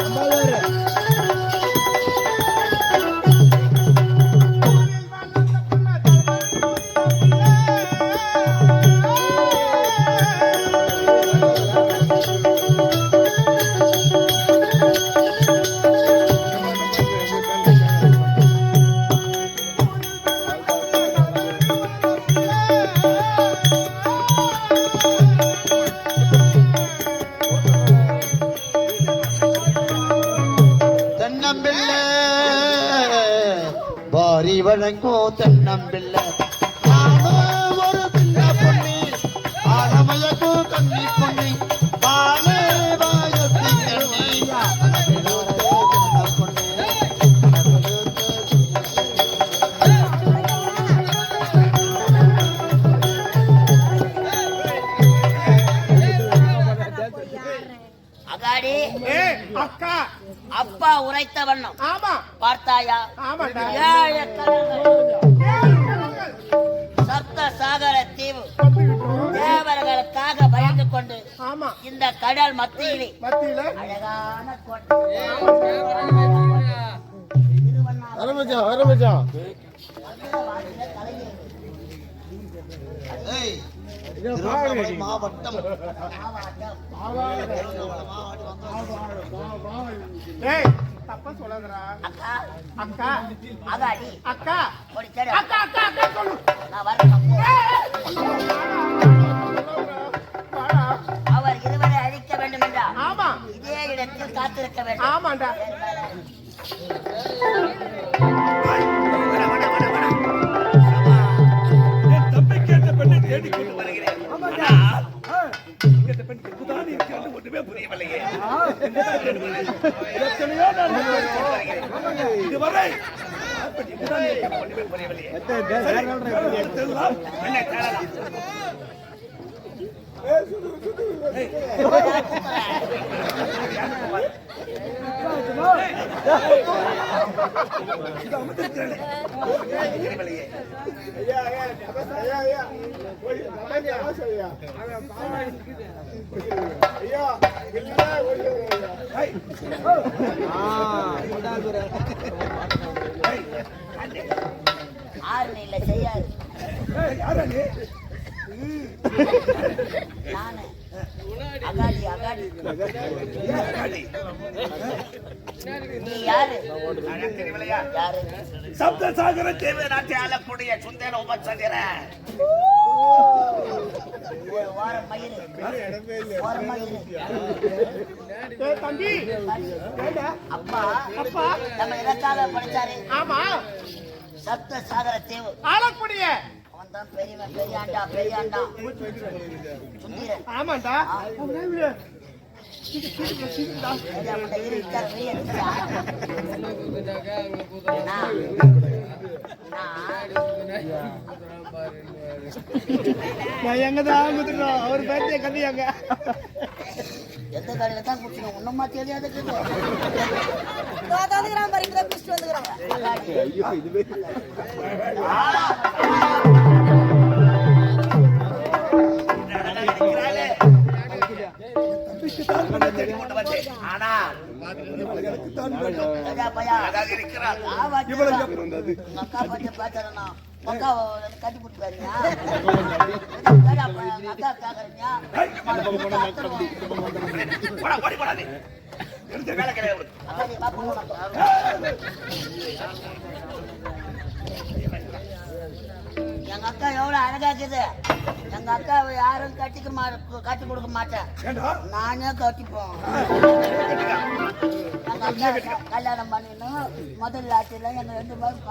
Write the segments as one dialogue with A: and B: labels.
A: தென்னம்பிள்ளை வழங்கும் தென்னம்பிள்ளை நானும் ஒரு பிள்ளை பொண்ணு ஆனமயக்கும் கண்ணி பொண்ணு பாலே வாயத்தி கண்ணி
B: அகாடி
C: ஏய், அக்கா.
B: அப்பா உரைத்த வண்ணம்.
C: ஆமா.
B: பார்த்தாயா?
C: ஆமாடா.
B: கொண்டு
C: ஆமா.
B: இந்த கடல் மத்தியிலே.
C: மத்தியில?
B: அழகான கோட்டை.
C: ஆரம்பிச்சா ஆரம்பிச்சா
A: மாவட்டம்.
C: ஏய் தப்பா சொல்லாதடா.
B: அக்கா.
C: அக்கா.
B: அகாடி
C: அக்கா. அக்கா அக்கா அக்கா சொல்லு.
B: நான் வரேன்.
D: எத்தனையோ நான் வருகிறேன். இதுவரை அந்த
B: ஆறு இல்ல செய்யாது? நானு அகாடி அகாடி? நீ யாரு? யாரு?
D: சப்தசாகர தேவ நாட்டை ஆளக்கூடிய சுந்தர
C: ஏய் தம்பி.
B: அப்பா
C: அப்பா.
B: நம்ம எதற்காக படிச்சாரு.
C: ஆமா.
B: சப்த சாகர தேவு
C: ஆளக்கூடிய
B: தான் பெரியவன் பெரியாண்டா பெரியாண்டா. சுந்தீரன்
C: ஆமாண்டா. அவரே பேர்த்தே கதையாங்க
B: எந்த கடையில தான் குடிச்சணும் ஒண்ணுமா தெரியாது
E: வந்துக்கிறான் பாரு இங்கதான் குடிச்சிட்டு வந்துக்கிறான்.
B: அக்கா கட்டி கொடுத்து வரீங்க அக்கா
D: எடுத்து வேலை கிடையாது
B: அக்கா எங்க அக்கா எவ்வளவு அழகா இருக்குது. எங்க அக்காவை யாரும் கட்டிக்க மா கட்டி கொடுக்க மாட்டேன்
D: ஏண்டா
B: நானே கட்டிப்போம் கல்யாணம் பண்ணினோம் முதல் ஆட்சியில் எங்க ரெண்டு பேரும்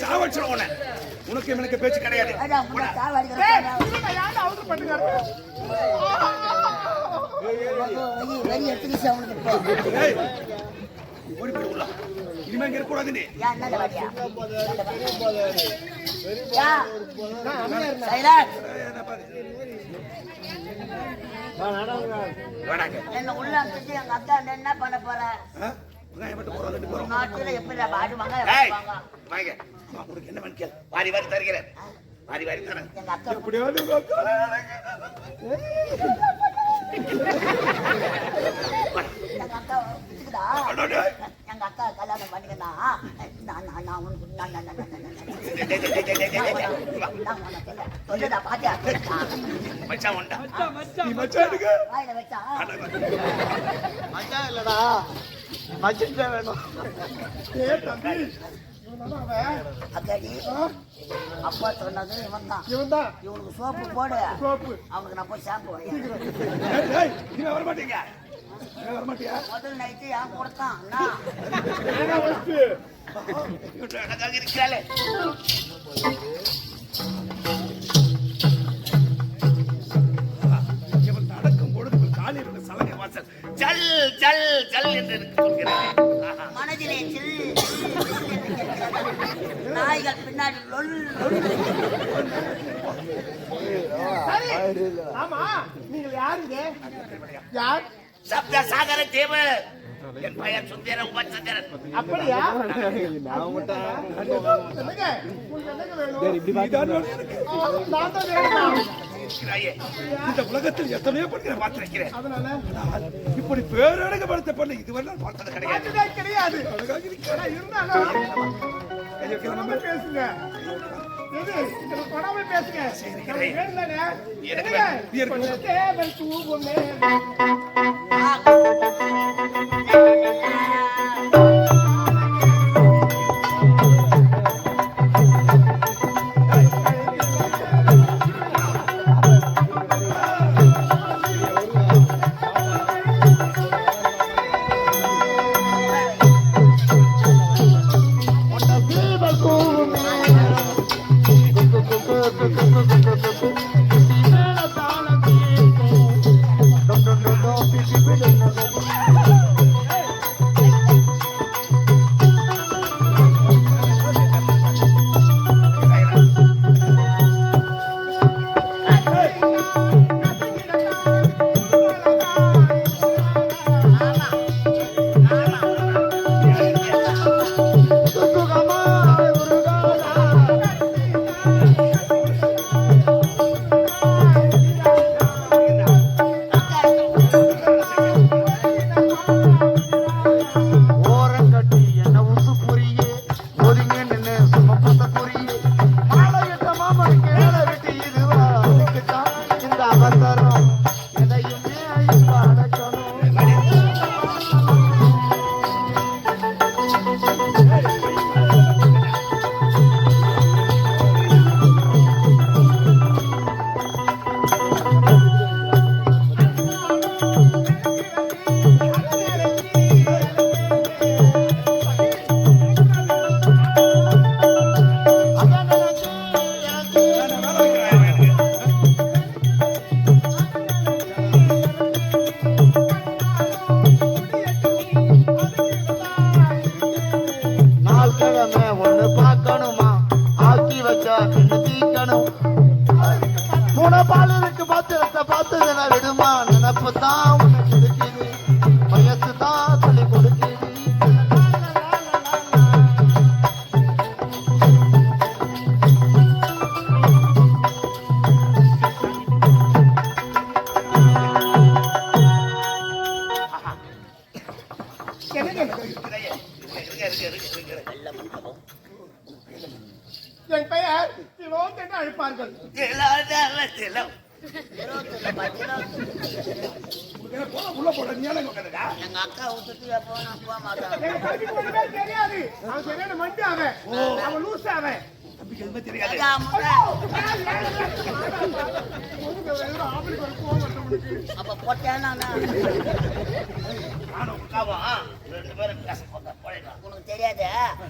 D: சாவடிச்சிடும் உன்னை உனக்கு எனக்கு பேச்சு கிடையாது
B: வெறி எடுத்துக்கிச்சு அவனுக்கு
D: இனிமே இங்க வேணாங்க
B: என்ன உள்ள எங்க அக்கா என்ன பண்ண போற? நாட்டுல எப்படி
D: ஏய்
B: வாங்க.
D: உனக்கு என்ன கேள். வாரி வாரி தருகிறேன். வாரி வாரி தரேன்.
B: எங்க அக்கா
D: எப்படியாவது உங்க அக்கா.
B: எங்க அக்கா கல்யாணம் பண்ணிக்கனா நான் நான் நான் உனக்கு நான் நான் நான் நான் நான் நான்
D: டேய், டேய், டேய், டேய், டேய், டேய், டேய். வா,
B: நான் உனக்கு இல்லை. சொல்லுடா, பாத்தியா?
D: மச்சான் வந்தா. நீ மச்சான் எடுக்க.
B: வாயில வச்சா?
A: மச்சான் இல்லடா மச்சின் தான் வேணும்
C: ஏய் தம்பி இவன்தானா அவன்?
B: அக்காடி,
C: ஆ?
B: அப்பா சொன்னது இவன் தான்
C: இவன்தான்
B: இவனுக்கு சோப்பு போடு
C: சோப்பு
B: அவனுக்கு நான் போய் ஷாம்பு வாங்கி
D: வர மாட்டீங்க
B: முதல் நைட்டு
C: வச்சு
D: இவன் அழகாக இருக்கிறாளே ஜல் ஜல் ஜல் என்று எனக்கு சொல்கிறேன்.
B: மனதிலே சில் நாய்கள் பின்னாடி லொல்
C: ஆமா. நீங்கள் யாருங்க யார்?
D: சப்த சாகர தேவ. என் பையன் சுந்தர உபச்சந்திரன்
C: அப்படியா.
D: இந்த உலகத்தில் எத்தனையோ பெண்களை பார்த்திருக்கிறேன்.
C: அதனால
D: ஆனால் இப்படி பேரழகப்படுத்த பெண்ணை இதுவரை நான் பார்த்தது கிடையாது.
C: கிடையாது பேசுங்க. தொடாம பேசுங்க. நமக்கு வேணும் தானே?
D: எனக்கு உள்ள போடா, நீ ஏன் உட்காந்துடா?
B: எங்க அக்கா விட்டுட்டு எப்போ நான் போக மாட்டேன்.
C: தெரியாது. அவன் சரியான அவன். அவன் அவன்.
B: அப்ப
D: ரெண்டு பேரும் பேச.
B: உனக்கு தெரியாது?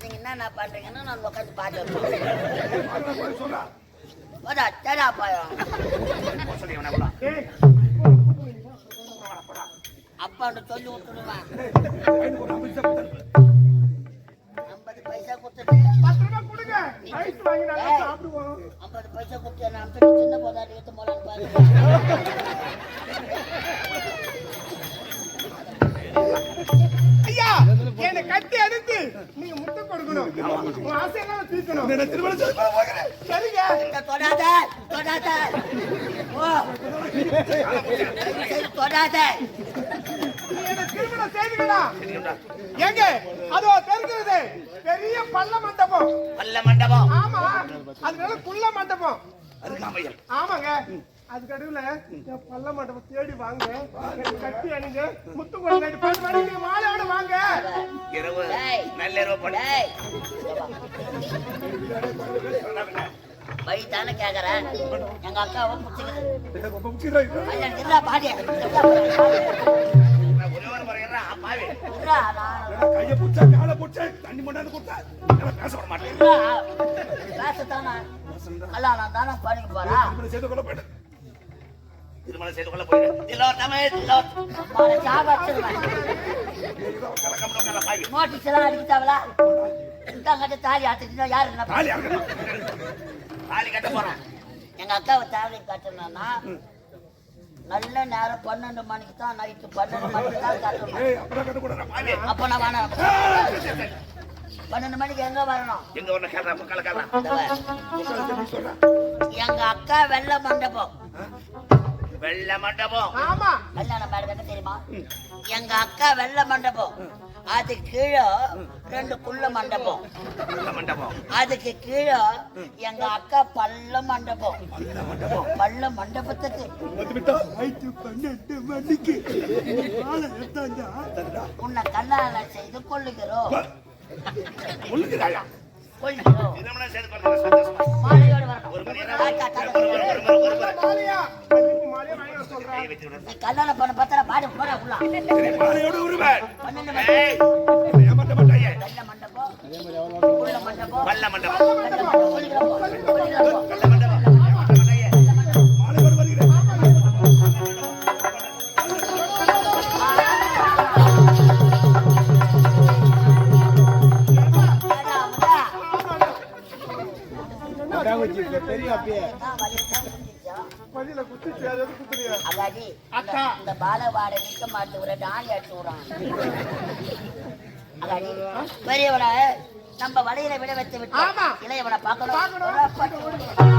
B: நீங்க என்னென்ன பண்றீங்கன்னு நான் உட்காந்து
D: சொல்றா.
B: போடா தேடா பயம்
D: போ சொல்லி அவனை
B: ஐம்பது பைசா கொடுத்துட்டு. ஐம்பது பைசா கொடுத்து நான் சின்ன போதாடி எடுத்து போலான்னு பாருங்க
C: ஆசையெல்லாம் தீர்க்கணும்
D: என்ன திருமணம் செய்து கொள்ள போகிறேன்.
C: சரிங்க.
B: இந்த தொடாத தொடாத. ஓ. தொடாத.
C: திருமணம் செய்திகளா
D: சரிங்களா?
C: எங்க? அதோ தெரிகிறது பெரிய பள்ள மண்டபம்.
B: பல்ல மண்டபம்.
C: ஆமா. அதனால குள்ள மண்டபம்.
D: அருகாமையில்
C: ஆமாங்க. அதுக்கு அடுவுல என் பள்ள மண்டபம் தேடி வாங்க கட்டி அணிங்க முத்து கொண்டு பத்து மணிக்கு மாலையோட வாங்க
D: இரவு. நள்ளிரவு படி
B: டேய் வழி தானே கேக்குறேன் எங்க அக்காவை பிடிச்சிக்குது
D: ரொம்ப முக்கியம் இது.
B: ஐயா இருடா பாடி
D: நான் ஒரே ஒரு முறை ஏறுறேன், ஆ, பாவி.
B: இருடா நான்
D: கையை புடிச்சா, காலை புடிச்சா, தண்ணி கொண்டாந்து கொடுத்தா, நான் பேச விட மாட்டேன்.
B: இருடா பேசத்தானே கல்யாணம் தானே போறா
D: திருமணம் செய்து கொள்ள போயிடு. திருமணம் செய்து கொள்ள போயிடு. திலோத்தமே,
B: நோட்டீஸ் எல்லாம் தாலி ஆத்துட்டு யாரு என்ன
D: தாலி கட்ட போறேன்
B: எங்க அக்காவை தாலி கட்டணும்னா நல்ல நேரம் பன்னெண்டு மணிக்கு தான் நைட்டு பன்னெண்டு மணிக்கு தான் கட்டணும் அப்ப நான் வேணாம் பன்னெண்டு மணிக்கு எங்க வரணும்
D: எங்க
B: எங்க அக்கா வெள்ளை மண்டபம்
D: வெள்ளை மண்டபம்.
C: ஆமா.
B: கல்யாணம் மேடம் என்ன தெரியுமா? எங்க அக்கா வெள்ளை மண்டபம். அது கீழே ரெண்டு குள்ள மண்டபம்.
D: வெள்ளை மண்டபம்.
B: அதுக்கு கீழே எங்க அக்கா பள்ள மண்டபம்.
D: வெள்ளை மண்டபம்.
B: பள்ள மண்டபத்துக்கு.
D: பன்னெண்டு மணிக்கு.
B: உன்னை கல்யாணம் செய்து கொள்ளுகிறோம்.
D: சொல்லுகிறாயா?
B: கொள்ளுகிறோம்.
D: ஒரு மணி
B: கல்யாணம் பண்ண பார்த்தா பாடு போட உள்ள.
D: சரி, மாலையோடு உருவ.
B: பன்னெண்டு மணி
D: ஏய், ஏமாத்த மாட்டாயே.
B: வெள்ள மண்டபம். உள்ள மண்டபம்?
D: வெள்ளை மண்டபம்.
B: வெள்ள மண்டபம்.
D: வெள்ளை மண்டபம்.
A: பெரிய அப்படியே
B: என்ன வலி தான் குத்திச்சா?
C: பள்ளியில குத்திச்சு அது எதுவும் குத்துலையா
B: அதாடி. இந்த பாலவாட நிக்க மாட்டு ஒரு டாலி அடிச்சு விடுறான் அதாடி, பெரியவனை நம்ம வலையில விட வைத்து விட்டு. இளையவனை பார்க்கணும்.